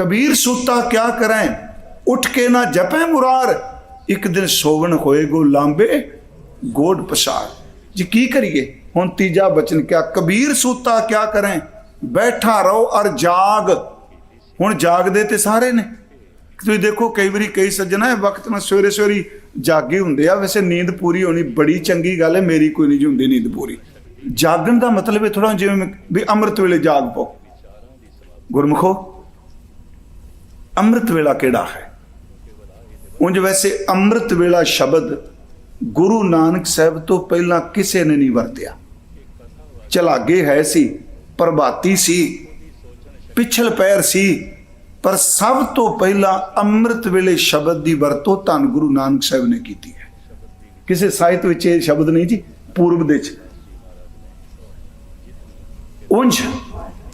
ਕਬੀਰ ਸੁੱਤਾ, ਕਿਆ ਕਰੈ? ਉੱਠ ਕੇ ਨਾ ਜਪੈ ਮੁਰਾਰ। ਇੱਕ ਦਿਨ ਸੋਵਣ ਹੋਏ ਗੋ ਲਾਂਬੇ, ਗੋਡ ਪਸਾਰ। ਜੀ ਕੀ ਕਰੀਏ? ਹੁਣ ਤੀਜਾ ਬਚਨ ਕਿਆ? ਕਬੀਰ ਸੁੱਤਾ, ਕਿਆ ਕਰੈ? ਬੈਠਾ ਰਹੋ ਅਰ ਜਾਗ। ਹੁਣ ਜਾਗਦੇ ਤੇ ਸਾਰੇ ਨੇ। ਤੁਸੀਂ ਦੇਖੋ, ਕਈ ਵਾਰੀ ਕਈ ਸੱਜਣਾ ਵਕਤ ਨਾਲ ਸਵੇਰੇ ਸਵੇਰੇ ਜਾਗੇ ਹੁੰਦੇ ਆ। ਵੈਸੇ ਨੀਂਦ ਪੂਰੀ ਹੋਣੀ ਬੜੀ ਚੰਗੀ ਗੱਲ ਹੈ, ਮੇਰੀ ਕੋਈ ਨਹੀਂ ਜੀ ਹੁੰਦੀ ਨੀਂਦ ਪੂਰੀ। ਜਾਗਣ ਦਾ ਮਤਲਬ ਹੈ ਥੋੜਾ ਜਿਵੇਂ ਵੀ ਅੰਮ੍ਰਿਤ ਵੇਲੇ ਜਾਗ ਪਓ। ਗੁਰਮੁਖੋ ਅੰਮ੍ਰਿਤ ਵੇਲਾ ਕਿਹੜਾ ਹੈ? ਉਂਝ ਵੈਸੇ ਅੰਮ੍ਰਿਤ ਵੇਲਾ ਸ਼ਬਦ ਗੁਰੂ ਨਾਨਕ ਸਾਹਿਬ ਤੋਂ ਪਹਿਲਾਂ ਕਿਸੇ ਨੇ ਨਹੀਂ ਵਰਤਿਆ। ਚਲਾਗੇ ਹੈ ਸੀ, ਪ੍ਰਭਾਤੀ ਸੀ, ਪਿਛਲ ਪੈਰ ਸੀ, ਪਰ ਸਭ ਤੋਂ ਪਹਿਲਾਂ ਅੰਮ੍ਰਿਤ ਵੇਲੇ ਸ਼ਬਦ ਦੀ ਵਰਤੋਂ ਧੰਨ ਗੁਰੂ ਨਾਨਕ ਸਾਹਿਬ ਨੇ ਕੀਤੀ ਹੈ। ਕਿਸੇ ਸਾਹਿਤ ਵਿੱਚ ਇਹ ਸ਼ਬਦ ਨਹੀਂ ਜੀ? ਪੂਰਬ ਦੇ ਵਿੱਚ। ਉਂਝ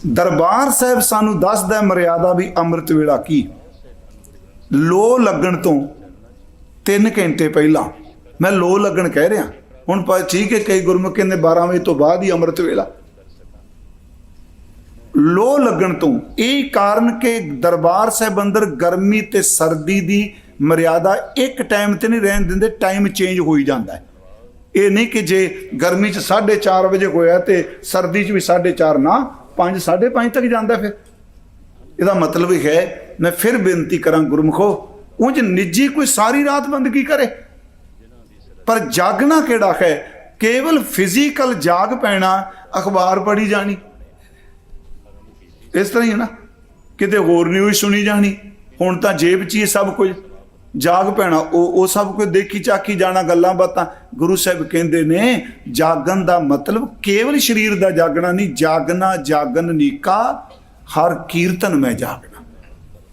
ਦਰਬਾਰ ਸਾਹਿਬ ਸਾਨੂੰ ਦੱਸਦਾ ਮਰਿਆਦਾ ਵੀ ਅੰਮ੍ਰਿਤ ਵੇਲਾ ਕੀ? ਲੋ ਲੱਗਣ ਤੋਂ 3 ਘੰਟੇ ਪਹਿਲਾਂ ਮੈਂ ਲੋ ਲੱਗਣ ਕਹਿ ਰਿਹਾ। ਹੁਣ ਪਰ ਠੀਕ ਹੈ, ਕਈ ਗੁਰਮੁਖ ਕਹਿੰਦੇ 12 ਵਜੇ ਤੋਂ ਬਾਅਦ ਹੀ ਅੰਮ੍ਰਿਤ ਵੇਲਾ। ਲੋ ਲੱਗਣ ਤੋਂ ਇਹ ਕਾਰਨ ਕਿ ਦਰਬਾਰ ਸਾਹਿਬ ਅੰਦਰ ਗਰਮੀ ਤੇ ਸਰਦੀ ਦੀ ਮਰਿਆਦਾ ਇੱਕ ਟਾਈਮ ਤੇ ਨਹੀਂ ਰਹਿਣ ਦਿੰਦੇ ਟਾਈਮ ਚੇਂਜ ਹੋਈ ਜਾਂਦਾ ਹੈ। ਇਹ ਨਹੀਂ ਕਿ ਜੇ ਗਰਮੀ ਚ 4:30 ਵਜੇ ਹੋਇਆ ਤੇ ਸਰਦੀ ਚ ਵੀ 4:30 ਨਾ 5 5:30 ਤੱਕ ਜਾਂਦਾ ਫਿਰ। ਇਹਦਾ ਮਤਲਬ ਇਹ ਹੈ, ਮੈਂ ਫਿਰ ਬੇਨਤੀ ਕਰਾਂ ਗੁਰਮਖੋ, ਉਂਝ ਨਿੱਜੀ ਕੋਈ ਸਾਰੀ ਰਾਤ ਬੰਦਗੀ ਕਰੇ? ਪਰ ਜਾਗਣਾ ਕਿਹੜਾ ਹੈ? ਕੇਵਲ ਫਿਜ਼ੀਕਲ ਜਾਗ ਪੈਣਾ, ਅਖਬਾਰ ਪੜ੍ਹੀ ਜਾਣੀ। ਇਸ ਤਰ੍ਹਾਂ ਹੀ ਹੈ ਨਾ, ਕਿਤੇ ਹੋਰ ਨਿਊਜ਼ ਸੁਣੀ ਜਾਣੀ, ਹੁਣ ਤਾਂ ਜੇਬ 'ਚ ਹੀ ਸਭ ਕੁਝ। ਜਾਗ ਪੈਣਾ, ਉਹ ਉਹ ਸਭ ਕੁਝ ਦੇਖੀ ਚਾਕੀ ਜਾਣਾ ਗੱਲਾਂ ਬਾਤਾਂ। ਗੁਰੂ ਸਾਹਿਬ ਕਹਿੰਦੇ ਨੇ, ਜਾਗਣ ਦਾ ਮਤਲਬ ਕੇਵਲ ਸਰੀਰ ਦਾ ਜਾਗਣਾ ਨਹੀਂ, ਜਾਗਣਾ ਜਾਗਨ ਨੀਕਾ, ਹਰ ਕੀਰਤਨ ਮੈਂ ਜਾਗਣਾ।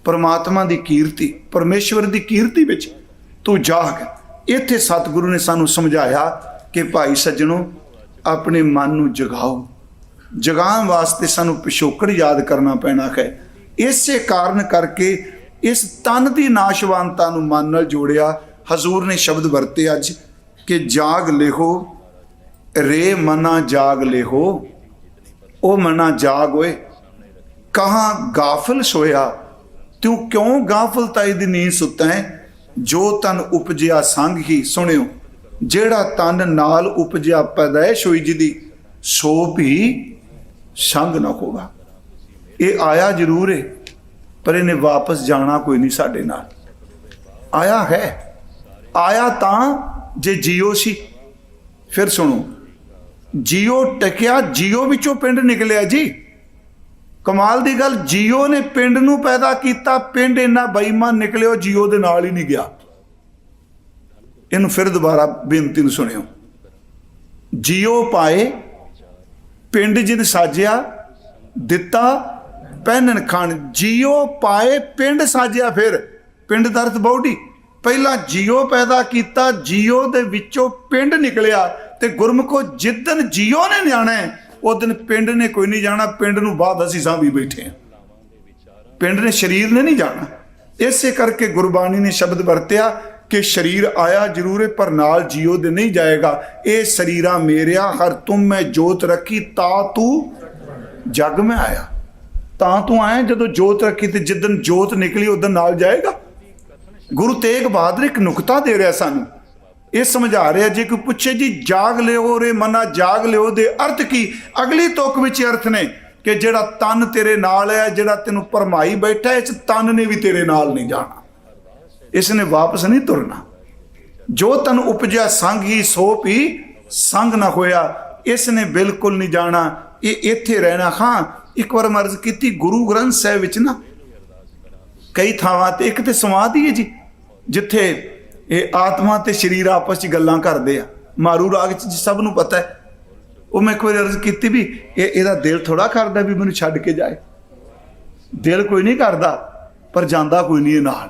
ਪਰਮਾਤਮਾ ਦੀ ਕੀਰਤੀ, ਪਰਮੇਸ਼ਵਰ ਦੀ ਕੀਰਤੀ ਵਿੱਚ ਤੂੰ ਜਾਗ। ਇੱਥੇ ਸਤਿਗੁਰੂ ਨੇ ਸਾਨੂੰ ਸਮਝਾਇਆ ਕਿ ਭਾਈ ਸੱਜਣੋ, ਆਪਣੇ ਮਨ ਨੂੰ ਜਗਾਓ। ਜਗਾਉਣ ਵਾਸਤੇ ਸਾਨੂੰ ਪਿਛੋਕੜ ਯਾਦ ਕਰਨਾ ਪੈਣਾ ਹੈ। ਇਸੇ ਕਾਰਨ ਕਰਕੇ ਇਸ ਤਨ ਦੀ ਨਾਸ਼ਵਾਨਤਾ ਨੂੰ ਮਨ ਨਾਲ ਜੋੜਿਆ, ਹਜ਼ੂਰ ਨੇ ਸ਼ਬਦ ਵਰਤੇ ਅੱਜ ਕਿ ਜਾਗ ਲਿਖੋ ਰੇ ਮਨਾ ਜਾਗ ਲਿਖੋ ਉਹ ਮਨਾ ਜਾਗ ਓਏ, ਕਹਾਂ ਗਾਫਲ ਸੋਇਆ ਤੂੰ ਕਿਉਂ ਗਾਫਲਤਾਈ ਦੀ ਨੀਂਦ ਸੁੱਤਾ ਹੈ ਜੋ ਤਨ ਉਪਜਿਆ ਸੰਗ ਹੀ ਸੁਣਿਓ, ਜਿਹੜਾ ਤਨ ਨਾਲ ਉਪਜਿਆ ਪੈਦਾਇਸ਼ ਹੋਈ ਜਿਹਦੀ, ਸੋ ਵੀ ਸੰਗ ਨਾ ਹੋਗਾ ਇਹ ਆਇਆ ਜ਼ਰੂਰ ਹੈ ਪਰ ਇਹਨੇ ਵਾਪਸ ਜਾਣਾ ਕੋਈ ਨਹੀਂ ਸਾਡੇ ਨਾਲ। ਆਇਆ ਹੈ। ਆਇਆ ਤਾਂ ਜੇ ਜੀਓ ਸੀ। ਫਿਰ ਸੁਣੋ, ਜੀਓ ਟਕਿਆ, ਜੀਓ ਵਿੱਚੋਂ ਪਿੰਡ ਨਿਕਲਿਆ ਜੀ। ਕਮਾਲ ਦੀ ਗੱਲ, ਜੀਓ ਨੇ ਪਿੰਡ ਨੂੰ ਪੈਦਾ ਕੀਤਾ, ਪਿੰਡ ਇੰਨਾ ਬੇਈਮਾਨ ਨਿਕਲਿਓ, ਜੀਓ ਦੇ ਨਾਲ ਹੀ ਨਹੀਂ ਗਿਆ। ਇਹਨੂੰ ਫਿਰ ਦੁਬਾਰਾ ਬੇਨਤੀ ਨੂੰ ਸੁਣਿਓ। ਜੀਓ ਪਾਏ, ਪਿੰਡ ਜਿਨ ਸਾਜਿਆ, ਦਿੱਤਾ ਪਹਿਨਣ ਖਾਨ ਜੀਓ ਪਾਏ ਪਿੰਡ ਸਾਜਿਆ ਫਿਰ। ਪਿੰਡ ਦਾ ਅਰਥ ਬੌਡੀ ਪਹਿਲਾਂ ਜੀਓ ਪੈਦਾ ਕੀਤਾ, ਜੀਓ ਦੇ ਵਿੱਚੋਂ ਪਿੰਡ ਨਿਕਲਿਆ ਤੇ ਗੁਰਮੁਖੋ ਜਿੱਦਨ ਜੀਓ ਨੇ ਨਿਆਣਾ ਉਹ ਦਿਨ ਪਿੰਡ ਨੇ ਕੋਈ ਨਹੀਂ ਜਾਣਾ, ਪਿੰਡ ਨੂੰ ਬਾਅਦ ਅਸੀਂ ਸਾਂਭੀ ਬੈਠੇ ਹਾਂ। ਪਿੰਡ ਨੇ ਸਰੀਰ ਨੇ ਨਹੀਂ ਜਾਣਾ। ਇਸੇ ਕਰਕੇ ਗੁਰਬਾਣੀ ਨੇ ਸ਼ਬਦ ਵਰਤਿਆ ਕਿ ਸਰੀਰ ਆਇਆ ਜ਼ਰੂਰ ਹੈ, ਪਰ ਨਾਲ ਜੀਓ ਦੇ ਨਹੀਂ ਜਾਏਗਾ। ਇਹ ਸਰੀਰਾ ਮੇਰਿਆ, ਹਰ ਤੁਮ ਮੈਂ ਜੋਤ ਰੱਖੀ, ਤਾ ਤੂੰ ਜਗ ਮੈਂ ਆਇਆ। ਤਾਂ ਤੂੰ ਆਇਆ ਜਦੋਂ ਜੋਤ ਰੱਖੀ ਤੇ ਜਿੱਦਨ ਜੋਤ ਨਿਕਲੀ ਉਦੋਂ ਨਾਲ ਜਾਏਗਾ? ਗੁਰੂ ਤੇਗ ਬਹਾਦਰ ਇੱਕ ਨੁਕਤਾ ਦੇ ਰਿਹਾ ਸਾਨੂੰ। ਇਹ ਸਮਝਾ ਰਿਹਾ ਜੇ ਕੋਈ ਪੁੱਛੇ ਜੀ, ਜਾਗ ਲਿਓ ਰੇ ਮਨਾ, ਜਾਗ ਲਿਓ ਦੇ ਅਰਥ ਕੀ? ਅਗਲੀ ਤੁਕ ਵਿੱਚ ਅਰਥ ਨੇ ਕਿ ਜਿਹੜਾ ਤਨ ਤੇਰੇ ਨਾਲ ਹੈ, ਜਿਹੜਾ ਤੈਨੂੰ ਪਰਮਾਈ ਬੈਠਾ ਇਸ ਤਨ ਨੇ ਵੀ ਤੇਰੇ ਨਾਲ ਨਹੀਂ ਜਾਣਾ। ਇਸ ਨੇ ਵਾਪਸ ਨਹੀਂ ਤੁਰਨਾ। ਜੋ ਤਨ ਉਪਜਿਆ, ਸੰਗ ਹੀ ਸੋ ਪੀ, ਸੰਗ ਨਾ ਹੋਇਆ ਇਸ ਨੇ ਬਿਲਕੁਲ ਨਹੀਂ ਜਾਣਾ। ਇਹ ਇੱਥੇ ਰਹਿਣਾ। ਹਾਂ ਇੱਕ ਵਾਰ ਮਰਜ਼ ਕੀਤੀ, ਗੁਰੂ ਗ੍ਰੰਥ ਸਾਹਿਬ ਵਿੱਚ ਨਾ ਕਈ ਥਾਵਾਂ ਤੇ, ਇੱਕ ਤੇ ਸਮਾਧੀ ਹੈ ਜੀ, ਜਿੱਥੇ ਇਹ ਆਤਮਾ ਤੇ ਸਰੀਰ ਆਪਸ ਵਿੱਚ ਗੱਲਾਂ ਕਰਦੇ ਆ। ਮਾਰੂ ਰਾਗ ਚ ਸਭ ਨੂੰ ਪਤਾ ਹੈ। ਉਹ ਮੈਂ ਇੱਕ ਵਾਰ ਅਰਜ਼ ਕੀਤੀ ਵੀ ਇਹ ਇਹਦਾ ਦਿਲ ਥੋੜਾ ਕਰਦਾ ਵੀ ਮੈਨੂੰ ਛੱਡ ਕੇ ਜਾਏ। ਦਿਲ ਕੋਈ ਨਹੀਂ ਕਰਦਾ, ਪਰ ਜਾਂਦਾ ਕੋਈ ਨਹੀਂ ਇਹ ਨਾਲ।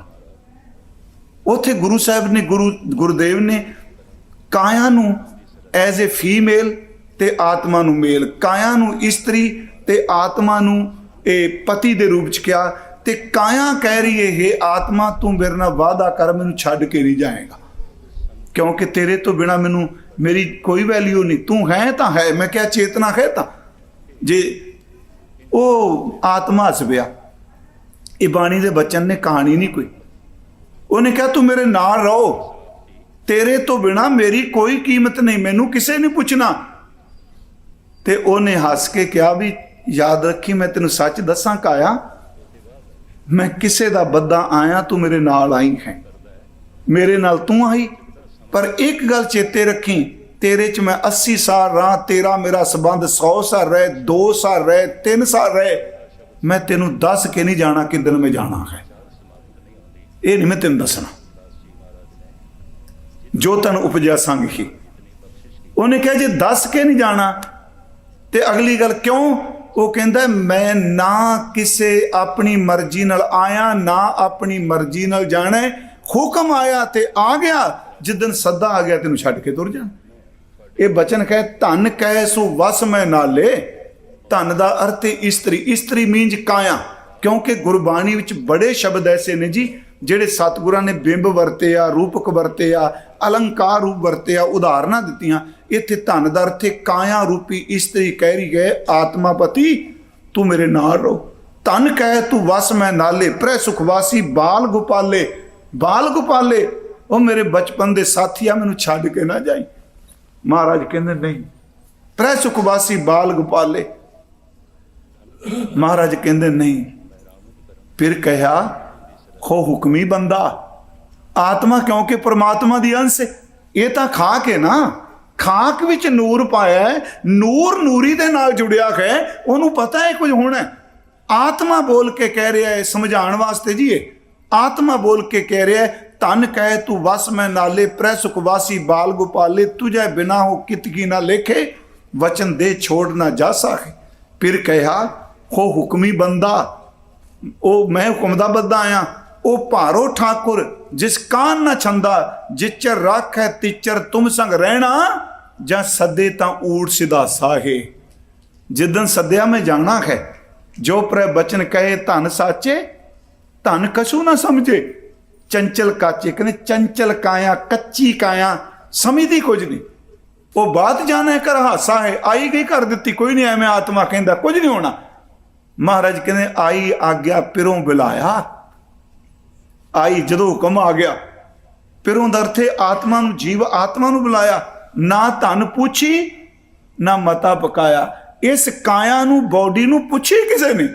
ਉੱਥੇ ਗੁਰੂ ਸਾਹਿਬ ਨੇ, ਗੁਰੂ, ਗੁਰਦੇਵ ਨੇ ਕਾਇਆ ਨੂੰ ਐਜ਼ ਅ ਫੀਮੇਲ ਤੇ ਆਤਮਾ ਨੂੰ ਮੇਲ, ਕਾਇਆ ਨੂੰ ਇਸਤਰੀ ਤੇ ਆਤਮਾ ਨੂੰ ਇਹ ਪਤੀ ਦੇ ਰੂਪ ਚ ਕਿਹਾ ਤੇ ਕਾਇਆ ਕਹਿ ਰਹੀ ਹੈ, "ਹੇ ਆਤਮਾ, ਤੂੰ ਮੇਰੇ ਨਾਲ ਵਾਅਦਾ ਕਰ, ਮੈਨੂੰ ਛੱਡ ਕੇ ਨਹੀਂ ਜਾਏਗਾ। ਕਿਉਂਕਿ ਤੇਰੇ ਤੋਂ ਬਿਨਾ ਮੈਨੂੰ ਮੇਰੀ ਕੋਈ ਵੈਲਿਊ ਨਹੀਂ। ਤੂੰ ਹੈ ਤਾਂ ਹੈ, ਮੈਂ ਕਿਹਾ ਚੇਤਨਾ ਹੈ ਤਾਂ। ਜੇ ਉਹ ਆਤਮਾ ਹੱਸ ਪਿਆ ਇਹ ਬਾਣੀ ਦੇ ਬਚਨ ਨੇ ਕਹਾਣੀ ਨਹੀਂ ਕੋਈ। ਉਹਨੇ ਕਿਹਾ, ਤੂੰ ਮੇਰੇ ਨਾਲ ਰਹੋ। ਤੇਰੇ ਤੋਂ ਬਿਨਾ ਮੇਰੀ ਕੋਈ ਕੀਮਤ ਨਹੀਂ, ਮੈਨੂੰ ਕਿਸੇ ਨੇ ਪੁੱਛਣਾ। ਤੇ ਉਹਨੇ ਹੱਸ ਕੇ ਕਿਹਾ ਵੀ ਯਾਦ ਰੱਖੀ, ਮੈਂ ਤੈਨੂੰ ਸੱਚ ਦੱਸਾਂ ਕਾਇਆ? ਮੈਂ ਕਿਸੇ ਦਾ ਬੱਦਾ ਆਇਆ, ਤੂੰ ਮੇਰੇ ਨਾਲ ਆਈ ਹੈ। ਮੇਰੇ ਨਾਲ ਤੂੰ ਆਈ, ਪਰ ਇੱਕ ਗੱਲ ਚੇਤੇ ਰੱਖੀ, ਤੇਰੇ ਚ ਮੈਂ 80 ਸਾਲ ਰਹਾ, ਤੇਰਾ ਮੇਰਾ ਸਬੰਧ 100 ਸਾਲ ਰਹੇ 2 ਸਾਲ ਰਹੇ 3 ਸਾਲ ਰਹੇ। ਮੈਂ ਤੈਨੂੰ ਦੱਸ ਕੇ ਨਹੀਂ ਜਾਣਾ ਕਿਦਨ ਮੈਂ ਜਾਣਾ ਹੈ। ਇਹ ਨਹੀਂ ਮੈਂ ਤੈਨੂੰ ਦੱਸਣਾ। ਜੋ ਤਨ ਉਪਜਿਆ ਸੰਗ ਹੀ। ਉਹਨੇ ਕਿਹਾ, ਜੇ ਦੱਸ ਕੇ ਨਹੀਂ ਜਾਣਾ, ਤੇ ਅਗਲੀ ਗੱਲ ਕਿਉਂ ਉਹ ਕਹਿੰਦਾ, ਮੈਂ ਨਾ ਕਿਸੇ ਆਪਣੀ ਮਰਜ਼ੀ ਨਾਲ ਆਇਆ, ਨਾ ਆਪਣੀ ਮਰਜ਼ੀ ਨਾਲ ਜਾਣਾ ਹੁਕਮ ਆਇਆ ਤੇ ਆ ਗਿਆ। ਜਿੱਦਨ ਸੱਦਾ ਆ ਗਿਆ, ਤੈਨੂੰ ਛੱਡ ਕੇ ਤੁਰ ਜਾਣਾ ਇਹ ਬਚਨ ਕਹੇ, ਧਨ ਕਹਿ, ਸੋ ਵਸ ਮੈਂ ਨਾਲੇ। ਧਨ ਦਾ ਅਰਥ ਹੈ ਇਸਤਰੀ। ਇਸਤਰੀ ਮੀਨਜ ਕਾਇਆ, ਕਿਉਂਕਿ ਗੁਰਬਾਣੀ ਵਿੱਚ ਬੜੇ ਸ਼ਬਦ ਐਸੇ ਨੇ ਜੀ, ਜਿਹੜੇ ਸਤਿਗੁਰਾਂ ਨੇ ਬਿੰਬ ਵਰਤੇ ਆ ਰੂਪਕ ਵਰਤੇ ਆ ਅਲੰਕਾਰ ਰੂਪ ਵਰਤੇ ਆ ਉਦਾਹਰਨਾਂ ਦਿੱਤੀਆਂ। ਇੱਥੇ ਧਨ ਦਾ ਅਰਥ ਹੈ, ਕਾਇਆ ਰੂਪੀ ਇਸਤਰੀ ਕਹਿ ਰਹੀ ਹੈ, ਆਤਮਾ ਪਤੀ, ਤੂੰ ਮੇਰੇ ਨਾਲ ਰਹੋ। ਧਨ ਕਹਿ, ਤੂੰ ਵਸ ਮੈਂ ਨਾਲੇ ਪ੍ਰੈ ਸੁਖਵਾਸੀ ਬਾਲ ਗੋਪਾਲੇ ਬਾਲ ਗੋਪਾਲੇ, ਉਹ ਮੇਰੇ ਬਚਪਨ ਦੇ ਸਾਥੀਆ ਮੈਨੂੰ ਛੱਡ ਕੇ ਨਾ ਜਾਈ। ਮਹਾਰਾਜ ਕਹਿੰਦੇ, ਨਹੀਂ। ਪ੍ਰੈ ਸੁਖਵਾਸੀ ਬਾਲ ਗੋਪਾਲੇ। ਮਹਾਰਾਜ ਕਹਿੰਦੇ, ਨਹੀਂ। ਫਿਰ ਕਿਹਾ, ਖੋ ਹੁਕਮੀ ਬੰਦਾ। ਆਤਮਾ ਕਿਉਂਕਿ ਪ੍ਰਮਾਤਮਾ ਦੀ ਅੰਸ਼ ਹੈ, ਇਹ ਤਾਂ ਖਾ ਕੇ ਨਾ। ਖਾਕ ਵਿੱਚ ਨੂਰ ਪਾਇਆ ਨੂਰ ਨੂਰੀ ਦੇ ਨਾਲ ਜੁੜਿਆ ਹੈ, ਉਹਨੂੰ ਪਤਾ ਹੈ ਕੁਝ ਹੋਣਾ? ਆਤਮਾ ਬੋਲ ਕੇ ਕਹਿ ਰਿਹਾ ਹੈ, ਸਮਝਾਉਣ ਵਾਸਤੇ ਜੀ ਇਹ। ਆਤਮਾ ਬੋਲ ਕੇ ਕਹਿ ਰਿਹਾ ਹੈ ਤਨ ਕਹਿ ਤੂੰ ਵਸ, ਮੈਂ ਨਾਲੇ ਪ੍ਰੈ ਸੁਖਵਾਸੀ ਬਾਲ ਗੋਪਾਲੇ, ਤੁਝੇ ਬਿਨਾ ਹੋ ਕਿਤਕੀ ਨਾ ਲੇਖੇ, ਵਚਨ ਦੇ ਛੋੜ ਨਾ ਜਾ ਸਕੇ ਫਿਰ ਕਹਿਆ ਹੋ ਹੁਕਮੀ ਬੰਦਾ, ਉਹ ਮੈਂ ਹੁਕਮ ਦਾ ਬੰਦਾ ਆਇਆ, ਉਹ ਭਾਰੋ ਠਾਕੁਰ, ਜਿਸ ਕਾਨ ਨਾ ਛੰਦਾ, ਜਿਚਰ ਹੈ ਤਿਚਰ ਤੁਮ ਸੰਗ ਰਹਿਣਾ। ਜਾਂ ਸੱਦੇ ਤਾਂ ਊੜ ਸਿਧਾ ਸਾਹੇ। ਜਿੱਦਨ ਸੱਦਿਆ ਮੈਂ ਜਾਣਾ ਹੈ ਜੋ ਪ੍ਰੈ ਬਚਨ ਕਹੇ ਧਨ ਸਾਚੇ, ਧਨ ਕਛੂ ਨਾ ਸਮਝੇ। ਚੰਚਲ ਕਾਚੇ ਕਹਿੰਦੇ ਚੰਚਲ ਕਾਇਆ, ਕੱਚੀ ਕਾਇਆ, ਸਮਝਦੀ ਕੁਝ ਨਹੀਂ। ਉਹ ਬਾਤ ਜਾਣੇ ਕਰ ਹਾਸਾ ਹੈ, ਆਈ ਗਈ ਕਰ ਦਿੱਤੀ, ਕੋਈ ਨਹੀਂ ਐਵੇਂ ਆਤਮਾ ਕਹਿੰਦਾ, ਕੁਝ ਨਹੀਂ ਹੋਣਾ। ਮਹਾਰਾਜ ਕਹਿੰਦੇ, ਆਈ ਆਗਿਆ ਪਿਰੋਂ ਬੁਲਾਇਆ। ਆਈ ਜਦੋਂ ਹੁਕਮ ਆ ਗਿਆ, ਪਿਰੋਂ ਦਰਥੇ ਆਤਮਾ ਨੂੰ ਜੀਵ ਆਤਮਾ ਨੂੰ ਬੁਲਾਇਆ। ਨਾ ਧਨ ਪੁੱਛੀ, ਨਾ ਮਤਾ ਪਕਾਇਆ। ਇਸ ਕਾਇਆ ਨੂੰ, ਬਾਡੀ ਨੂੰ ਪੁੱਛੀ ਕਿਸੇ ਨੇ?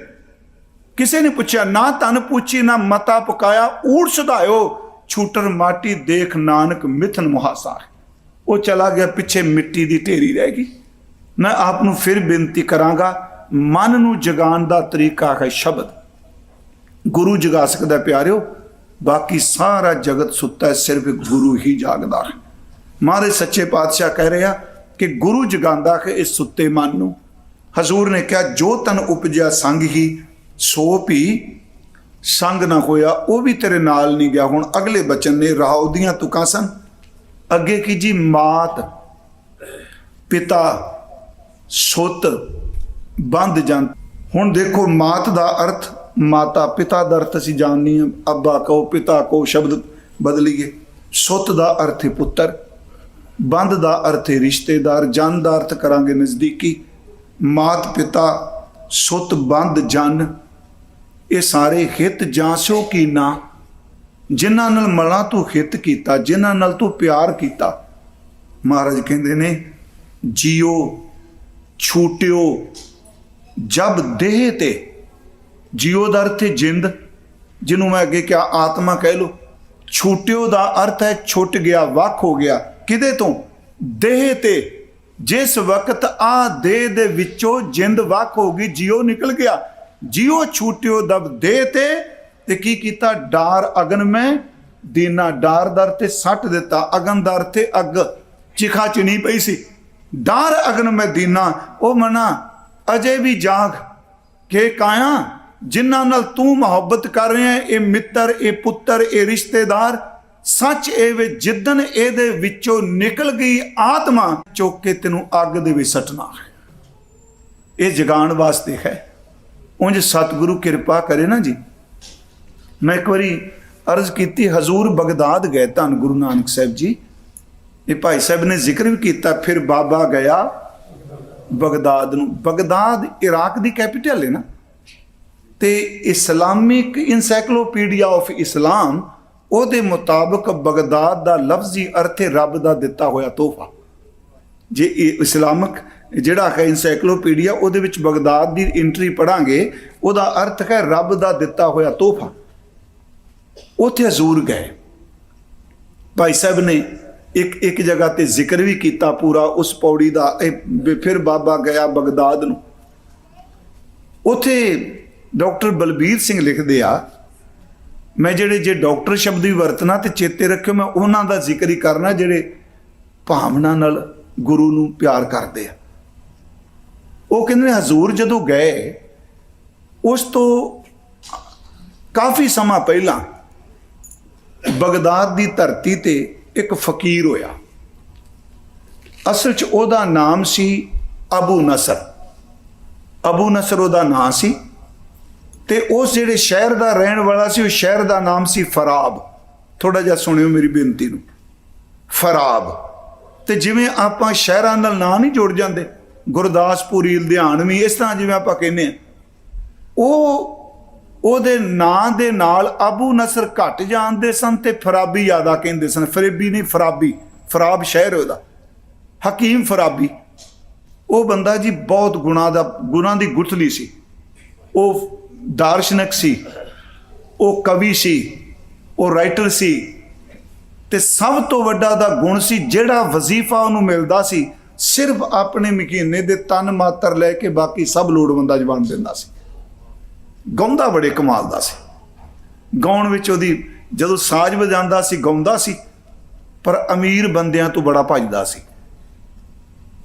ਕਿਸੇ ਨੇ ਪੁੱਛਿਆ, ਨਾ ਧਨ ਪੁੱਛੀ, ਨਾ ਮਤਾ ਪਕਾਇਆ ਊੜ ਸੁਧਾਇਓ। ਛੂਟਰ ਮਾਟੀ ਦੇਖ ਨਾਨਕ ਮਿਥਨ ਮੁਹਾਸਾ ਉਹ ਚਲਾ ਗਿਆ, ਪਿੱਛੇ ਮਿੱਟੀ ਦੀ ਢੇਰੀ ਰਹਿ ਗਈ। ਮੈਂ ਆਪ ਨੂੰ ਫਿਰ ਬੇਨਤੀ ਕਰਾਂਗਾ, ਮਨ ਨੂੰ ਜਗਾਉਣ ਦਾ ਤਰੀਕਾ ਹੈ ਸ਼ਬਦ। ਗੁਰੂ ਜਗਾ ਸਕਦਾ ਹੈ, ਪਿਆਰਿਓ। ਬਾਕੀ ਸਾਰਾ ਜਗਤ ਸੁੱਤਾ ਸਿਰਫ ਗੁਰੂ ਹੀ ਜਾਗਦਾ ਹੈ। ਮਹਾਰਾਜ ਸੱਚੇ ਪਾਤਸ਼ਾਹ ਕਹਿ ਰਿਹਾ ਕਿ ਗੁਰੂ ਜਗਾਉਂਦਾ ਹੈ ਇਸ ਸੁੱਤੇ ਮਨ ਨੂੰ। ਹਜ਼ੂਰ ਨੇ ਕਿਹਾ, ਜੋ ਤਨ ਉਪਜਿਆ ਸੰਗ ਹੀ, ਸੋ ਵੀ ਸੰਗ ਨਾ ਹੋਇਆ, ਉਹ ਵੀ ਤੇਰੇ ਨਾਲ ਨਹੀਂ ਗਿਆ। ਹੁਣ ਅਗਲੇ ਬਚਨ ਨੇ ਰਾਉ ਦੀਆਂ ਤੁਕਾਂ ਸਨ। ਅੱਗੇ ਕੀ ਜੀ? ਮਾਤ, ਪਿਤਾ, ਸੁੱਤ, ਬੰਦ ਜਾਂ ਹੁਣ ਦੇਖੋ, ਮਾਤ ਦਾ ਅਰਥ, ਮਾਤਾ ਪਿਤਾ ਦਾ ਅਰਥ ਅਸੀਂ ਜਾਣਨੀ ਹਾਂ। ਅੱਬਾ ਕਹੋ, ਪਿਤਾ ਕਹੋ ਸ਼ਬਦ ਬਦਲੀਏ। ਸੁੱਤ ਦਾ ਅਰਥ ਹੈ ਪੁੱਤਰ। ਬੰਦ ਦਾ ਅਰਥ ਹੈ ਰਿਸ਼ਤੇਦਾਰ, ਜਨ ਦਾ ਅਰਥ ਕਰਾਂਗੇ ਨਜ਼ਦੀਕੀ। ਮਾਤ ਪਿਤਾ, ਸੁੱਤ ਬੰਦ ਜਨ, ਇਹ ਸਾਰੇ ਹਿੱਤ ਜਾਂ ਜਾਂਸੋ ਕੀਨਾ ਜਿਨ੍ਹਾਂ ਨਾਲ ਮਲਾ ਤੂੰ ਹਿੱਤ ਕੀਤਾ, ਜਿਨ੍ਹਾਂ ਨਾਲ ਤੂੰ ਪਿਆਰ ਕੀਤਾ। ਮਹਾਰਾਜ ਕਹਿੰਦੇ ਨੇ, ਜੀਓ, ਛੂਟਿਓ, ਜਬ ਦੇਹ ਤੇ। ਜੀਓ ਦਾ ਅਰਥ ਹੈ ਜਿੰਦ, ਜਿਹਨੂੰ ਮੈਂ ਅੱਗੇ ਕਿਹਾ, ਆਤਮਾ ਕਹਿ ਲੋ ਛੂਟਿਓ ਦਾ ਅਰਥ ਹੈ ਛੁੱਟ ਗਿਆ, ਵੱਖ ਹੋ ਗਿਆ। ਕਿਹਦੇ ਤੋਂ? ਦੇਹ ਤੇ। ਜਿਸ ਵਕਤ ਆ ਦੇਹ ਦੇ ਵਿੱਚੋਂ ਜਿੰਦ ਵੱਖ ਹੋ ਗਈ, ਜੀਓ ਨਿਕਲ ਗਿਆ। ਜੀਓ ਛੂਟਿਓ ਦਬ ਦੇਹ ਤੇ ਤੇ ਕੀ ਕੀਤਾ? ਡਾਰ ਅਗਨ ਮੈਂ ਦੀਨਾ ਡਾਰ ਦਰ ਤੇ ਸੱਟ ਦਿੱਤਾ। ਅਗਨ ਦਰ ਤੇ ਅੱਗ ਚਿਖਾ ਚਿਣੀ ਪਈ ਸੀ। ਡਾਰ ਅਗਨ ਮੈਂ ਦੀਨਾ। ਉਹ ਮਨਾ, ਅਜੇ ਵੀ ਜਾਗ ਕੇ ਕਾਇਆ, ਜਿਨ੍ਹਾਂ ਨਾਲ ਤੂੰ ਮੁਹੱਬਤ ਕਰ ਰਿਹਾ ਇਹ ਮਿੱਤਰ, ਇਹ ਪੁੱਤਰ, ਇਹ ਰਿਸ਼ਤੇਦਾਰ ਸੱਚ ਇਹ ਵੇ ਜਿੱਦਨ ਇਹਦੇ ਵਿੱਚੋਂ ਨਿਕਲ ਗਈ ਆਤਮਾ, ਚੁੱਕ ਕੇ ਤੈਨੂੰ ਅੱਗ ਦੇ ਵਿੱਚ ਸੱਟਣਾ ਹੈ। ਇਹ ਜਗਾਉਣ ਵਾਸਤੇ ਹੈ। ਉਂਝ ਸਤਿਗੁਰੂ ਕਿਰਪਾ ਕਰੇ ਨਾ ਜੀ। ਮੈਂ ਇੱਕ ਵਾਰੀ ਅਰਜ਼ ਕੀਤੀ, ਹਜ਼ੂਰ ਬਗਦਾਦ ਗਏ ਧੰਨ ਗੁਰੂ ਨਾਨਕ ਸਾਹਿਬ ਜੀ। ਇਹ ਭਾਈ ਸਾਹਿਬ ਨੇ ਜ਼ਿਕਰ ਵੀ ਕੀਤਾ, ਫਿਰ ਬਾਬਾ ਗਿਆ ਬਗਦਾਦ ਨੂੰ। ਬਗਦਾਦ ਇਰਾਕ ਦੀ ਕੈਪੀਟਲ ਹੈ ਨਾ। ਤੇ ਇਸਲਾਮਿਕ ਇਨਸਾਈਕਲੋਪੀਡੀਆ ਆਫ ਇਸਲਾਮ ਉਹਦੇ ਮੁਤਾਬਕ ਬਗਦਾਦ ਦਾ ਲਫ਼ਜ਼ੀ ਅਰਥ ਹੈ ਰੱਬ ਦਾ ਦਿੱਤਾ ਹੋਇਆ ਤੋਹਫਾ। ਜੇ ਇਹ ਇਸਲਾਮਿਕ ਜਿਹੜਾ ਹੈ ਇਨਸਾਈਕਲੋਪੀਡੀਆ ਉਹਦੇ ਵਿੱਚ ਬਗਦਾਦ ਦੀ ਐਂਟਰੀ ਪੜਾਂਗੇ ਉਹਦਾ ਅਰਥ ਹੈ ਰੱਬ ਦਾ ਦਿੱਤਾ ਹੋਇਆ ਤੋਹਫਾ। ਉੱਥੇ ਹਜ਼ੂਰ ਗਏ। ਭਾਈ ਸਾਹਿਬ ਨੇ ਇੱਕ ਇੱਕ ਜਗ੍ਹਾ ਤੇ ਜ਼ਿਕਰ ਵੀ ਕੀਤਾ ਪੂਰਾ ਉਸ ਪੌੜੀ ਦਾ, ਇਹ ਫਿਰ ਬਾਬਾ ਗਿਆ ਬਗਦਾਦ ਨੂੰ। ਉੱਥੇ ਡਾਕਟਰ ਬਲਬੀਰ ਸਿੰਘ ਲਿਖਦੇ ਆ ਮੈਂ ਜਿਹੜੇ ਜੇ ਡਾਕਟਰ ਸ਼ਬਦ ਵੀ ਵਰਤਣਾ ਤੇ ਚੇਤੇ ਰੱਖਿਓ, ਮੈਂ ਉਹਨਾਂ ਦਾ ਜ਼ਿਕਰ ਹੀ ਕਰਨਾ ਜਿਹੜੇ ਭਾਵਨਾ ਨਾਲ ਗੁਰੂ ਨੂੰ ਪਿਆਰ ਕਰਦੇ ਆ। ਉਹ ਕਹਿੰਦੇ ਨੇ ਹਜ਼ੂਰ ਜਦੋਂ ਗਏ, ਉਸ ਤੋਂ ਕਾਫੀ ਸਮਾਂ ਪਹਿਲਾਂ ਬਗਦਾਦ ਦੀ ਧਰਤੀ ਤੇ ਇੱਕ ਫਕੀਰ ਹੋਇਆ। ਅਸਲ 'ਚ ਉਹਦਾ ਨਾਮ ਸੀ ਅਬੂ ਨਸਰ। ਅਬੂ ਨਸਰ ਉਹਦਾ ਨਾਂ ਸੀ। ਤੇ ਉਸ ਜਿਹੜੇ ਸ਼ਹਿਰ ਦਾ ਰਹਿਣ ਵਾਲਾ ਸੀ, ਉਹ ਸ਼ਹਿਰ ਦਾ ਨਾਮ ਸੀ ਫਰਾਬ। ਥੋੜਾ ਜਿਹਾ ਸੁਣਿਓ ਮੇਰੀ ਬੇਨਤੀ ਨੂੰ। ਫਰਾਬ। ਤੇ ਜਿਵੇਂ ਆਪਾਂ ਸ਼ਹਿਰਾਂ ਨਾਲ ਨਾਂ ਨਹੀਂ ਜੁੜ ਜਾਂਦੇ, ਗੁਰਦਾਸਪੁਰੀ ਲੁਧਿਆਣਵੀ ਇਸ ਤਰ੍ਹਾਂ ਜਿਵੇਂ ਆਪਾਂ ਕਹਿੰਦੇ ਆ ਉਹ, ਉਹਦੇ ਨਾਂ ਦੇ ਨਾਲ ਅਬੂ ਨਸਰ ਘਟ ਜਾਣਦੇ ਸਨ ਤੇ ਫਰਾਬੀ ਜ਼ਿਆਦਾ ਕਹਿੰਦੇ ਸਨ। ਫਰੇਬੀ ਨਹੀਂ, ਫਰਾਬੀ। ਫਰਾਬ ਸ਼ਹਿਰ ਉਹਦਾ। ਹਕੀਮ ਫਰਾਬੀ। ਉਹ ਬੰਦਾ ਜੀ ਬਹੁਤ ਗੁਣਾ ਦਾ ਗੁਣਾ ਦੀ ਗੁਠਲੀ ਸੀ। ਉਹ ਦਾਰਸ਼ਨਿਕ ਸੀ, ਉਹ ਕਵੀ ਸੀ, ਉਹ ਰਾਈਟਰ ਸੀ ਤੇ ਸਭ ਤੋਂ ਵੱਡਾ ਦਾ ਗੁਣ ਸੀ, ਜਿਹੜਾ ਵਜ਼ੀਫਾ ਉਹਨੂੰ ਮਿਲਦਾ ਸੀ, ਸਿਰਫ ਆਪਣੇ ਮਕੀਨੇ ਦੇ ਤਨ ਮਾਤਰ ਲੈ ਕੇ ਬਾਕੀ ਸਭ ਲੋੜਵੰਦਾਂ 'ਚ ਦਿੰਦਾ ਸੀ। ਗਾਉਂਦਾ ਬੜੇ ਕਮਾਲ ਦਾ ਸੀ। ਗਾਉਣ ਵਿੱਚ ਉਹਦੀ ਜਦੋਂ ਸਾਜ਼ ਵਜਾਉਂਦਾ ਸੀ, ਗਾਉਂਦਾ ਸੀ, ਪਰ ਅਮੀਰ ਬੰਦਿਆਂ ਤੋਂ ਬੜਾ ਭੱਜਦਾ ਸੀ।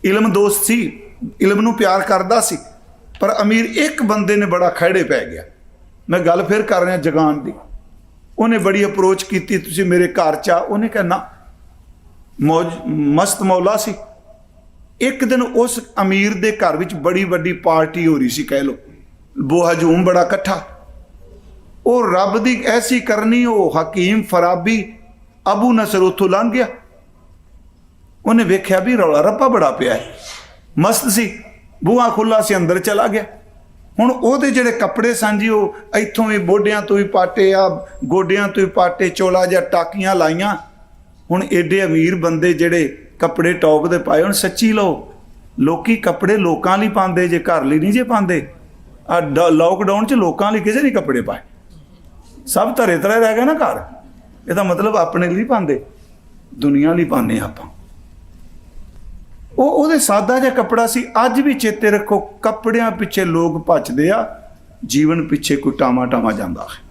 ਇਲਮ ਦੋਸਤ ਸੀ, ਇਲਮ ਨੂੰ ਪਿਆਰ ਕਰਦਾ ਸੀ। ਪਰ ਅਮੀਰ ਇੱਕ ਬੰਦੇ ਨੇ ਬੜਾ ਖੜੇ ਪੈ ਗਿਆ। ਮੈਂ ਗੱਲ ਫਿਰ ਕਰ ਰਿਹਾ ਜਗਾਨ ਦੀ। ਉਹਨੇ ਬੜੀ ਅਪਰੋਚ ਕੀਤੀ, ਤੁਸੀਂ ਮੇਰੇ ਘਰ ਚ ਆ। ਉਹਨੇ ਕਿਹਾ, ਨਾ, ਮੌਜ, ਮਸਤ ਮੌਲਾ ਸੀ। ਇੱਕ ਦਿਨ ਉਸ ਅਮੀਰ ਦੇ ਘਰ ਵਿੱਚ ਬੜੀ ਵੱਡੀ ਪਾਰਟੀ ਹੋ ਰਹੀ ਸੀ, ਕਹਿ ਲੋ ਬੋ ਹਜੂਮ ਬੜਾ ਇਕੱਠਾ। ਉਹ ਰੱਬ ਦੀ ਐਸੀ ਕਰਨੀ, ਉਹ ਹਕੀਮ, ਫਰਾਬੀ, ਅਬੂ ਨਸਰ ਉਥੋਂ ਲੰਘ ਗਿਆ। ਉਹਨੇ ਵੇਖਿਆ ਵੀ ਰੌਲਾ ਰੱਪਾ ਬੜਾ ਪਿਆ ਹੈ। ਮਸਤ ਸੀ। ਬੂਹਾ ਖੁੱਲਾ ਸੀ, ਅੰਦਰ ਚਲਾ ਗਿਆ। ਹੁਣ ਉਹਦੇ ਜਿਹੜੇ ਕੱਪੜੇ ਸਨ ਜੀ, ਉਹ ਇੱਥੋਂ ਵੀ ਬੋਢਿਆਂ ਤੋਂ ਵੀ ਪਾਟੇ ਆ, ਗੋਡਿਆਂ ਤੋਂ ਵੀ ਪਾਟੇ, ਚੋਲਾ ਜਾਂ ਟਾਕੀਆਂ ਲਾਈਆਂ। ਹੁਣ ਏਡੇ ਅਮੀਰ ਬੰਦੇ ਜਿਹੜੇ ਕੱਪੜੇ ਟੌਪ ਦੇ ਪਾਏ, ਹੁਣ ਸੱਚੀ ਲਓ, ਲੋਕੀ ਕੱਪੜੇ ਲੋਕਾਂ ਲਈ ਪਾਉਂਦੇ, ਜੇ ਘਰ ਲਈ ਨਹੀਂ ਜੇ ਪਾਉਂਦੇ। ਆ ਲੋਕਡਾਊਨ 'ਚ ਲੋਕਾਂ ਲਈ ਕਿਸੇ ਨਹੀਂ ਕੱਪੜੇ ਪਾਏ। ਸਭ ਧਰੇ ਤਰੇ ਰਹਿ ਗਏ ਨਾ ਘਰ। ਇਹਦਾ ਮਤਲਬ ਆਪਣੇ ਲਈ ਪਾਉਂਦੇ, ਦੁਨੀਆ ਲਈ ਪਾਉਂਦੇ ਆਪਾਂ। ਉਹ ਉਹਦੇ ਸਾਦਾ ਜਿਹਾ ਕੱਪੜਾ ਸੀ। ਅੱਜ ਵੀ ਚੇਤੇ ਰੱਖੋ, ਕੱਪੜਿਆਂ ਪਿੱਛੇ ਲੋਕ ਭੱਜਦੇ ਆ, ਜੀਵਨ ਪਿੱਛੇ ਕੋਈ ਟਾਮਾ ਟਾਮਾ ਜਾਂਦਾ ਹੈ।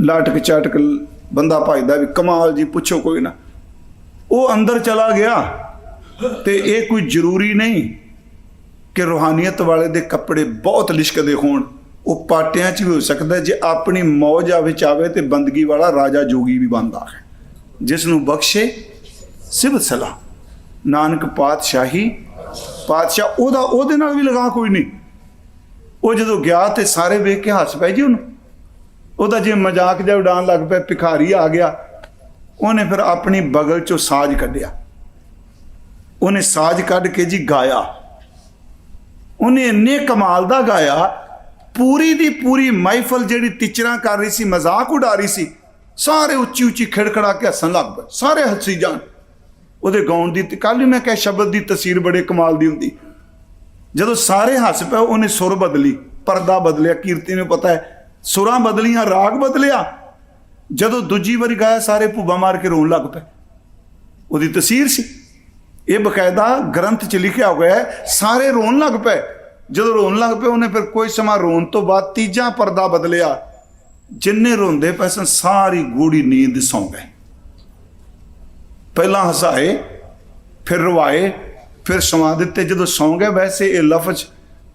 ਲਾਟਕ ਚਾਟਕ ਬੰਦਾ ਭੱਜਦਾ ਵੀ, ਕਮਾਲ ਜੀ, ਪੁੱਛੋ ਕੋਈ ਨਾ। ਉਹ ਅੰਦਰ ਚਲਾ ਗਿਆ ਤੇ ਇਹ ਕੋਈ ਜ਼ਰੂਰੀ ਨਹੀਂ ਕਿ ਰੋਹਾਨੀਅਤ ਵਾਲੇ ਦੇ ਕੱਪੜੇ ਬਹੁਤ ਲਿਸ਼ਕਦੇ ਹੋਣ। ਉਹ ਪਾਟਿਆਂ 'ਚ ਵੀ ਹੋ ਸਕਦਾ ਜੇ ਆਪਣੀ ਮੌਜ ਆ ਵਿੱਚ ਆਵੇ ਤੇ ਬੰਦਗੀ ਵਾਲਾ ਰਾਜਾ ਜੋਗੀ ਵੀ ਬਣਦਾ ਹੈ। ਜਿਸ ਨੂੰ ਬਖਸ਼ੇ ਸਿਬਤ ਸਲਾਹ। ਨਾਨਕ ਪਾਤਸ਼ਾਹੀ, ਪਾਤਸ਼ਾਹ ਉਹਦਾ, ਉਹਦੇ ਨਾਲ ਵੀ ਲਗਾ ਕੋਈ ਨਹੀਂ। ਉਹ ਜਦੋਂ ਗਿਆ ਤੇ ਸਾਰੇ ਵੇਖ ਕੇ ਹੱਸ ਪਏ ਜੀ ਉਹਨੂੰ। ਉਹਦਾ ਜੇ ਮਜ਼ਾਕ ਜਿਹਾ ਉਡਾਣ ਲੱਗ ਪਿਆ, ਭਿਖਾਰੀ ਆ ਗਿਆ। ਉਹਨੇ ਫਿਰ ਆਪਣੀ ਬਗਲ ਚੋਂ ਸਾਜ਼ ਕੱਢਿਆ। ਉਹਨੇ ਸਾਜ਼ ਕੱਢ ਕੇ ਜੀ ਗਾਇਆ। ਉਹਨੇ ਇੰਨੇ ਕਮਾਲ ਦਾ ਗਾਇਆ। ਪੂਰੀ ਦੀ ਪੂਰੀ ਮਹਿਫਲ ਜਿਹੜੀ ਟੀਚਰਾਂ ਕਰ ਰਹੀ ਸੀ, ਮਜ਼ਾਕ ਉਡਾ ਰਹੀ ਸੀ, ਸਾਰੇ ਉੱਚੀ ਉੱਚੀ ਖੜਖੜਾ ਕੇ ਹੱਸਣ ਲੱਗ ਪਏ। ਸਾਰੇ ਹੱਸੀ ਜਾਣ। ਉਹਦੇ ਗਾਉਣ ਦੀ ਕੱਲ ਵੀ ਮੈਂ ਕਿਹਾ ਸ਼ਬਦ ਦੀ ਤਸਵੀਰ ਬੜੇ ਕਮਾਲ ਦੀ ਹੁੰਦੀ। ਜਦੋਂ ਸਾਰੇ ਹੱਸ ਪਏ, ਉਹਨੇ ਸੁਰ ਬਦਲੀ, ਪਰਦਾ ਬਦਲਿਆ, ਕੀਰਤੀ ਨੂੰ ਪਤਾ ਹੈ, ਸੁਰਾਂ ਬਦਲੀਆਂ, ਰਾਗ ਬਦਲਿਆ। ਜਦੋਂ ਦੂਜੀ ਵਾਰੀ ਗਾਇਆ, ਸਾਰੇ ਭੁੱਬਾ ਮਾਰ ਕੇ ਰੋਣ ਲੱਗ ਪਏ। ਉਹਦੀ ਤਸਵੀਰ ਸੀ। ਇਹ ਬਕਾਇਦਾ ਗ੍ਰੰਥ 'ਚ ਲਿਖਿਆ ਹੋਇਆ ਹੈ, ਸਾਰੇ ਰੋਣ ਲੱਗ ਪਏ। ਜਦੋਂ ਰੋਣ ਲੱਗ ਪਏ, ਉਹਨੇ ਫਿਰ ਕੋਈ ਸਮਾਂ ਰੋਣ ਤੋਂ ਬਾਅਦ ਤੀਜਾ ਪਰਦਾ ਬਦਲਿਆ। ਜਿੰਨੇ ਰੋਂਦੇ ਪਏ ਸਨ, ਸਾਰੀ ਗੂੜੀ ਨੀਂਦ ਸੌਂ ਗਏ ਪਹਿਲਾਂ ਹਸਾਏ ਫਿਰ ਰਵਾਏ ਫਿਰ ਸਮਾ ਦਿੱਤੇ ਜਦੋਂ ਸੌਂ ਗਏ ਵੈਸੇ ਇਹ ਲਫ਼ਜ਼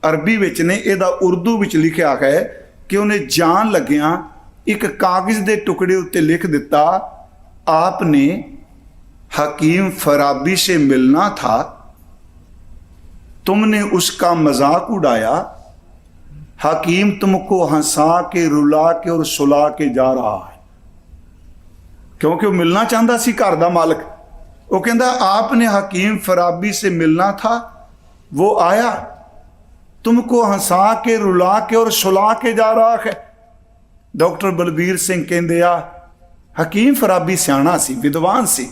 ਅਰਬੀ ਵਿੱਚ ਨੇ ਇਹਦਾ ਉਰਦੂ ਵਿੱਚ ਲਿਖਿਆ ਹੈ ਕਿ ਉਹਨੇ ਜਾਣ ਲੱਗਿਆਂ ਇੱਕ ਕਾਗਜ਼ ਦੇ ਟੁਕੜੇ ਉੱਤੇ ਲਿਖ ਦਿੱਤਾ ਆਪ ਨੇ हकीम फराबी से मिलना था तुमने उसका मजाक उड़ाया हकीम तुमको हंसा के रुला के और सुला के जा रहा है क्योंकि वो मिलना चाहता सी घर का मालिक वो कहता आपने हकीम फराबी से मिलना था वो आया तुमको हंसा के रुला के और सुला के जा रहा है ਡਾਕਟਰ ਬਲਬੀਰ ਸਿੰਘ ਕਹਿੰਦੇ ਆ ਹਕੀਮ ਫਰਾਬੀ ਸਿਆਣਾ ਸੀ ਵਿਦਵਾਨ ਸੀ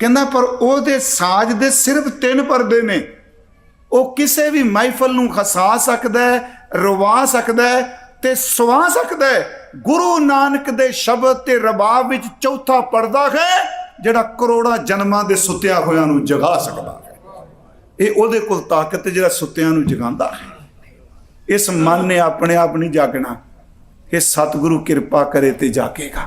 ਕਹਿੰਦਾ ਪਰ ਉਹਦੇ ਸਾਜ਼ ਦੇ ਸਿਰਫ ਤਿੰਨ ਪਰਦੇ ਨੇ ਉਹ ਕਿਸੇ ਵੀ ਮਹਿਫਲ ਨੂੰ ਹਸਾ ਸਕਦਾ ਹੈ ਰਵਾ ਸਕਦਾ ਹੈ ਤੇ ਸਵਾ ਸਕਦਾ ਹੈ ਗੁਰੂ ਨਾਨਕ ਦੇ ਸ਼ਬਦ ਤੇ ਰਬਾਬ ਵਿੱਚ ਚੌਥਾ ਪਰਦਾ ਹੈ, ਜਿਹੜਾ ਕਰੋੜਾਂ ਜਨਮਾਂ ਦੇ ਸੁੱਤਿਆ ਹੋਇਆਂ ਨੂੰ ਜਗਾ ਸਕਦਾ ਹੈ। ਇਹ ਉਹਦੇ ਕੋਲ ਤਾਕਤ ਜਿਹੜਾ ਸੁੱਤਿਆਂ ਨੂੰ ਜਗਾਉਂਦਾ ਹੈ। ਇਸ ਮਨ ਨੇ ਆਪਣੇ ਆਪ ਨਹੀਂ ਜਾਗਣਾ। ਇਹ ਸਤਿਗੁਰੂ ਕਿਰਪਾ ਕਰੇ ਤੇ ਜਾਗੇਗਾ।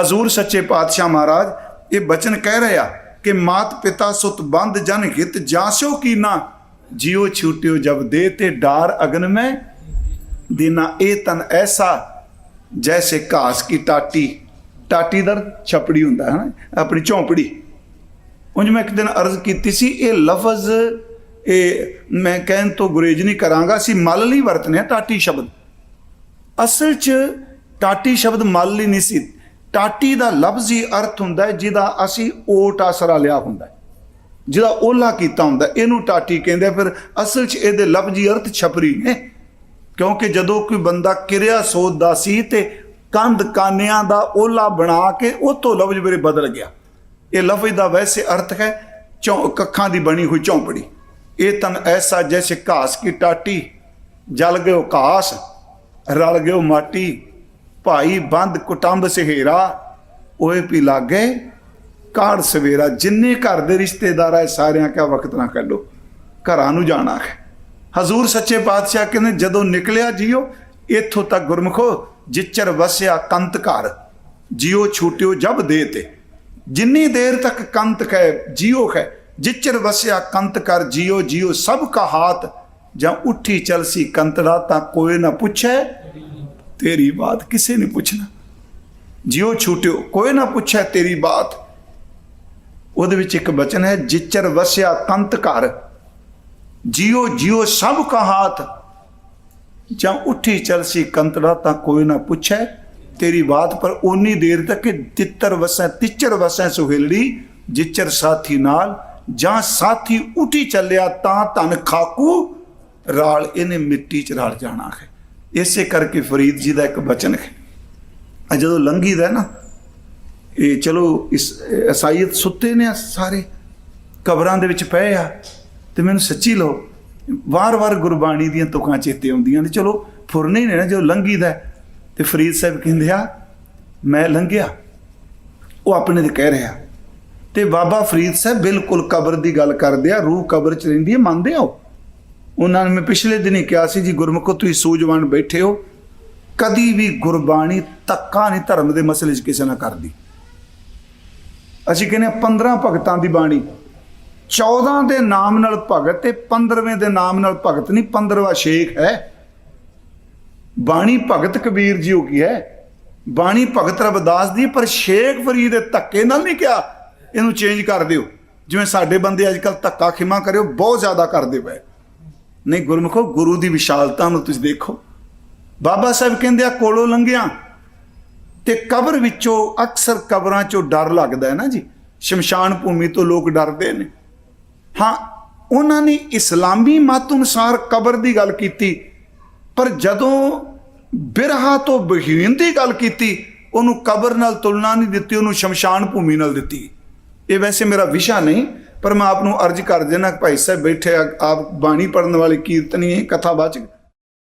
ਹਜ਼ੂਰ ਸੱਚੇ ਪਾਤਸ਼ਾਹ ਮਹਾਰਾਜ, ਇਹ ਬਚਨ ਕਹਿ ਰਿਹਾ ਕਿ ਮਾਤ ਪਿਤਾ ਸੁਤ ਬੰਦ ਜਨ ਹਿਤ ਜਾਸਿਓ ਕੀਨਾ ਜਿਉ ਛੂਟਿਓ ਜਬ ਦੇ ਤੇ ਡਾਰ ਅਗਨ ਮੈਂ। ਦੇਨਾ ਇਹ ਤਨ ਐਸਾ ਜੈਸੇ ਘਾਸ ਕੀ ਟਾਟੀ ਟਾਟੀ ਦਰ ਛਪੜੀ ਹੁੰਦਾ ਹੈ ਨਾ ਆਪਣੀ ਝੌਂਪੜੀ ਉਂਝ ਮੈਂ ਇੱਕ ਦਿਨ ਅਰਜ਼ ਕੀਤੀ ਸੀ ਇਹ ਲਫ਼ਜ਼ ਇਹ ਮੈਂ ਕਹਿਣ ਤੋਂ ਗੁਰੇਜ ਨਹੀਂ ਕਰਾਂਗਾ ਅਸੀਂ ਮਲ ਲਈ ਵਰਤਨੇ ਆ ਟਾਟੀ ਸ਼ਬਦ ਅਸਲ 'ਚ ਟਾਟੀ ਸ਼ਬਦ ਮਲ ਲਈ ਨਹੀਂ ਸੀ ਟਾਟੀ ਦਾ ਲਫ਼ਜ਼ੀ ਅਰਥ ਹੁੰਦਾ ਜਿਹਦਾ ਅਸੀਂ ਓਟ ਆਸਰਾ ਲਿਆ ਹੁੰਦਾ ਜਿਹਦਾ ਓਲਾ ਕੀਤਾ ਹੁੰਦਾ ਇਹਨੂੰ ਟਾਟੀ ਕਹਿੰਦੇ ਫਿਰ ਅਸਲ 'ਚ ਇਹਦੇ ਲਫ਼ਜ਼ੀ ਅਰਥ ਛਪਰੀ ਨੇ ਕਿਉਂਕਿ ਜਦੋਂ ਕੋਈ ਬੰਦਾ ਕਿਰਿਆ ਸੋਧਦਾ ਸੀ ਤੇ ਕੰਧ ਕਾਨਿਆਂ ਦਾ ਓਲਾ ਬਣਾ ਕੇ ਉਹ ਤੋਂ ਲਫ਼ਜ਼ ਮੇਰੇ ਬਦਲ ਗਿਆ। ਇਹ ਲਫ਼ਜ਼ ਦਾ ਵੈਸੇ ਅਰਥ ਹੈ ਚੌ ਕੱਖਾਂ ਦੀ ਬਣੀ ਹੋਈ ਝੌਂਪੜੀ ਇਹ ਤਨ ਐਸਾ ਜੈਸੇ ਘਾਸ ਕੀ ਟਾਟੀ, ਜਲ ਗਿਓ ਘਾਸ, ਰਲ ਗਿਓ ਮਾਟੀ, ਭਾਈ ਬੰਦ ਕੁਟੰਬ ਸਹੇਰਾ, ਓਏ ਪੀ ਲਾਗੇ ਕਾੜ ਸਵੇਰਾ, ਜਿੰਨੇ ਘਰ ਦੇ ਰਿਸ਼ਤੇਦਾਰ ਹੈ ਸਾਰਿਆਂ ਕਾ ਵਕਤ ਨਾ ਕੱਢੋ। ਘਰਾਂ ਨੂੰ ਜਾਣਾ ਹੈ। ਹਜ਼ੂਰ ਸੱਚੇ ਪਾਤਸ਼ਾਹ ਕਹਿੰਦੇ, ਜਦੋਂ ਨਿਕਲਿਆ ਜੀਓ, ਇੱਥੋਂ ਤੱਕ ਗੁਰਮਖੋ, ਜਿੱਚਰ ਵਸਿਆ ਕੰਤ ਘਰ, ਜੀਓ ਛੂਟਿਓ ਜਬ ਦੇ ਤੇ। ਜਿੰਨੀ ਦੇਰ ਤੱਕ ਕੰਤ ਹੈ ਜੀਓ ਹੈ ਜਿੱਚਰ ਵਸਿਆ ਕੰਤ ਕਰ ਜੀਓ ਜੀਓ ਸਭ ਕਾ ਹਾਥ ਜਾਂ ਉੱਠੀ ਚਲਸੀ ਕੰਤੜਾ ਤਾਂ ਕੋਈ ਨਾ ਪੁੱਛੇ, ਤੇਰੀ ਬਾਤ ਕਿਸੇ ਨੇ ਪੁੱਛਣਾ। ਜਿਉ ਛੂਟਿਓ, ਕੋਈ ਨਾ ਪੁੱਛੇ ਤੇਰੀ ਬਾਤ। ਉਹਦੇ ਵਿੱਚ ਇੱਕ ਬਚਨ ਹੈ, ਜਿੱਚਰ ਵਸਿਆ ਕੰਤ ਘਰ। ਜਿਉ ਜਿਉ ਸਭ ਕਾ ਹਾਥ ਜਾਂ ਉੱਠੀ ਚਲਸੀ ਕੰਤੜਾ ਤਾਂ ਕੋਈ ਨਾ ਪੁੱਛੇ, ਤੇਰੀ ਬਾਤ ਪਰ ਓਨੀ ਦੇਰ ਤੱਕ ਤਿੱਤਰ ਵਸੈ, ਤਿੱਚਰ ਵਸੈ ਸੁਹੇਲੜੀ, ਜਿੱਚਰ ਸਾਥੀ ਨਾਲ, ਜਾਂ ਸਾਥੀ ਉੱਠੀ ਚੱਲਿਆ ਤਾਂ ਧਨ ਖਾਕੂ, ਰਾਲ ਇਹਨੇ ਮਿੱਟੀ ਚ ਰਲ ਜਾਣਾ ਹੈ। ਇਸੇ ਕਰਕੇ ਫਰੀਦ ਜੀ ਦਾ ਇੱਕ ਬਚਨ ਹੈ। ਆ ਜਦੋਂ ਲੰਘੀ ਦਾ ਨਾ, ਇਹ ਚਲੋ ਇਸ ਅਸਾਈਅਤ ਸੁੱਤੇ ਨੇ ਸਾਰੇ, ਕਬਰਾਂ ਦੇ ਵਿੱਚ ਪਏ ਆ। ਤੇ ਮੈਨੂੰ ਸੱਚੀ ਲੋ ਵਾਰ-ਵਾਰ ਗੁਰਬਾਣੀ ਦੀਆਂ ਤੁਕਾਂ ਚੇਤੇ ਆਉਂਦੀਆਂ ਨੇ। ਚਲੋ, ਫੁਰਨੇ ਹੀ ਨੇ ਨਾ, ਜੋ ਲੰਘੀ ਦਾ ਤੇ ਫਰੀਦ ਸਾਹਿਬ ਕਹਿੰਦੇ ਆ, ਮੈਂ ਲੰਘਿਆ। ਉਹ ਆਪਣੇ ਤੇ ਕਹਿ ਰਿਹਾ। ਤੇ ਬਾਬਾ ਫਰੀਦ ਸਾਹਿਬ ਬਿਲਕੁਲ ਕਬਰ ਦੀ ਗੱਲ ਕਰਦੇ ਆ, ਰੂਹ ਕਬਰ ਚ ਰਹਿੰਦੀ ਹੈ, ਮੰਨਦੇ ਹੋ? ਉਹਨਾਂ ਨੇ ਮੈਂ ਪਿਛਲੇ ਦਿਨ ਹੀ ਕਿਹਾ ਸੀ ਜੀ, ਗੁਰਮੁਖੋ, ਤੁਸੀਂ ਸੂਝਵਾਨ ਬੈਠੇ ਹੋ। ਕਦੀ ਵੀ ਗੁਰਬਾਣੀ ਤੱਕਾ ਨਹੀਂ ਧਰਮ ਦੇ ਮਸਲੇ 'ਚ ਕਿਸੇ ਨਾਲ ਕਰਦੀ। ਅਸੀਂ ਕਹਿੰਦੇ ਹਾਂ 15 ਭਗਤਾਂ ਦੀ ਬਾਣੀ 14 ਦੇ ਨਾਮ ਨਾਲ ਭਗਤ ਤੇ 15ਵੇਂ ਦੇ ਨਾਮ ਨਾਲ ਭਗਤ ਨਹੀਂ 15ਵਾਂ ਸ਼ੇਖ ਹੈ। ਬਾਣੀ ਭਗਤ ਕਬੀਰ ਜੀ ਹੋ ਕੀ ਹੈ। ਬਾਣੀ ਭਗਤ ਰਵਿਦਾਸ ਦੀ ਪਰ ਸ਼ੇਖ ਫਰੀਦ ਦੇ ਧੱਕੇ ਨਾਲ ਨਹੀਂ ਕਿਹਾ। ਇਹਨੂੰ ਚੇਂਜ ਕਰ ਦਿਓ। ਜਿਵੇਂ ਸਾਡੇ ਬੰਦੇ ਅੱਜ ਕੱਲ ਧੱਕਾ ਖਿਮਾ ਕਰਿਓ, ਬਹੁਤ ਜ਼ਿਆਦਾ ਕਰਦੇ ਪਏ। ਨਹੀਂ, ਗੁਰਮੁਖੋ, ਗੁਰੂ ਦੀ ਵਿਸ਼ਾਲਤਾ ਨੂੰ ਤੁਸੀਂ ਦੇਖੋ। ਬਾਬਾ ਸਾਹਿਬ ਕਹਿੰਦੇ ਆ, ਕੋਲੋਂ ਲੰਘਿਆ। ਤੇ ਕਬਰ ਵਿੱਚੋਂ ਅਕਸਰ ਕਬਰਾਂ ਚੋਂ ਡਰ ਲੱਗਦਾ ਹੈ ਨਾ ਜੀ। ਸ਼ਮਸ਼ਾਨ ਭੂਮੀ ਤੋਂ ਲੋਕ ਡਰਦੇ ਨੇ। ਹਾਂ ਉਹਨਾਂ ਨੇ ਇਸਲਾਮੀ ਮਤ ਅਨੁਸਾਰ ਕਬਰ ਦੀ ਗੱਲ ਕੀਤੀ ਪਰ ਜਦੋਂ ਬਿਰਹਾ ਤੋਂ ਬਹੀਨ ਦੀ ਗੱਲ ਕੀਤੀ ਉਹਨੂੰ ਕਬਰ ਨਾਲ ਤੁਲਨਾ ਨਹੀਂ ਦਿੱਤੀ ਉਹਨੂੰ ਸ਼ਮਸ਼ਾਨ ਭੂਮੀ ਨਾਲ ਦਿੱਤੀ। ਇਹ ਵੈਸੇ ਮੇਰਾ ਵਿਸ਼ਾ ਨਹੀਂ ਪਰ ਮੈਂ ਆਪ ਨੂੰ ਅਰਜ਼ ਕਰ ਦੇਣਾ ਭਾਈ ਸਾਹਿਬ ਬੈਠੇ ਆ, ਆਪ ਬਾਣੀ ਪੜਨ ਵਾਲੇ ਕੀਰਤਨੀ ਹੈ ਕਥਾਵਾਚਕ